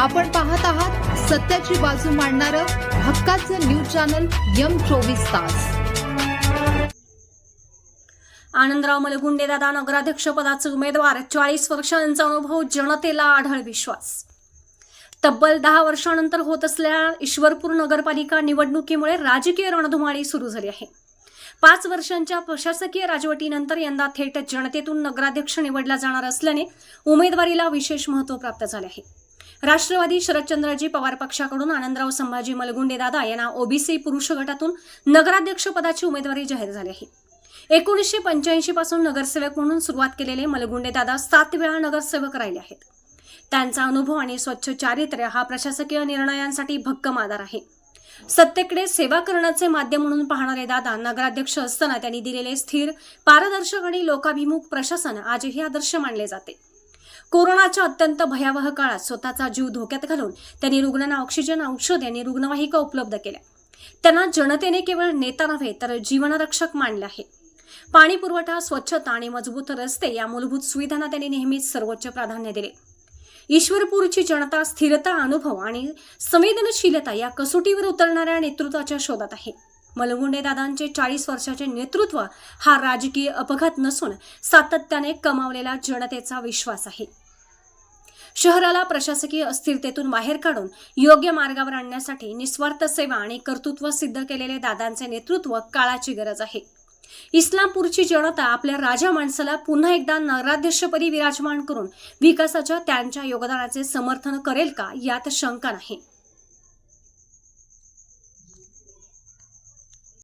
आपण पाहत आहात सत्याची बाजू मांडणारं हक्काचं न्यूज चॅनल यम चोवीस तास. आनंदराव मलगुंडे दादा नगराध्यक्षपदाचे उमेदवार चाळीस वर्षांचा अनुभव जनतेला आढळ विश्वास. तब्बल दहा वर्षानंतर होत असलेल्या ईश्वरपूर नगरपालिका निवडणुकीमुळे राजकीय रणधुमाळी सुरू झाली आहे. पाच वर्षांच्या प्रशासकीय राजवटीनंतर यंदा थेट जनतेतून नगराध्यक्ष निवडला जाणार असल्याने उमेदवारीला विशेष महत्त्व प्राप्त झाले आहे. राष्ट्रवादी शरदचंद्रजी पवार पक्षाकडून आनंदराव संभाजी मलगुंडे दादा यांना ओबीसी पुरुष गटातून नगराध्यक्ष पदाची उमेदवारी जाहीर झाली आहे. एकोणीसशे पंच्याऐंशी पासून नगरसेवक म्हणून सुरुवात केलेले मलगुंडे दादा सात वेळा नगरसेवक राहिले आहेत. त्यांचा अनुभव आणि स्वच्छ चारित्र्य हा प्रशासकीय निर्णयांसाठी भक्कम आधार आहे. सत्तेकडे सेवा करण्याचे माध्यम म्हणून पाहणारे दादा नगराध्यक्ष असताना त्यांनी दिलेले स्थिर पारदर्शक आणि लोकाभिमुख प्रशासन आजही आदर्श मानले जाते. कोरोनाच्या अत्यंत भयावह काळात स्वतःचा जीव धोक्यात घालून त्यांनी रुग्णांना ऑक्सिजन औषध आणि रुग्णवाहिका उपलब्ध केल्या. त्यांना जनतेने केवळ नेता नव्हे तर जीवनरक्षक मानले आहे. पाणी पुरवठा स्वच्छता आणि मजबूत रस्ते या मूलभूत सुविधांना त्यांनी नेहमीच सर्वोच्च प्राधान्य दिले. ईश्वरपूरची जनता स्थिरता अनुभव आणि संवेदनशीलता या कसोटीवर उतरणाऱ्या नेतृत्वाच्या शोधात आहे. मलगुंडे दादांचे चाळीस वर्षाचे नेतृत्व हा राजकीय अपघात नसून सातत्याने कमावलेला जनतेचा विश्वास आहे. शहराला प्रशासकीय अस्थिरतेतून बाहेर काढून योग्य मार्गावर आणण्यासाठी निस्वार्थ सेवा आणि कर्तृत्व सिद्ध केलेले दादांचे नेतृत्व काळाची गरज आहे. इस्लामपूरची जनता आपल्या राजा माणसाला पुन्हा एकदा नराध्यक्षपदी विराजमान करून विकासाच्या त्यांच्या योगदानाचे समर्थन करेल का यात शंका नाही.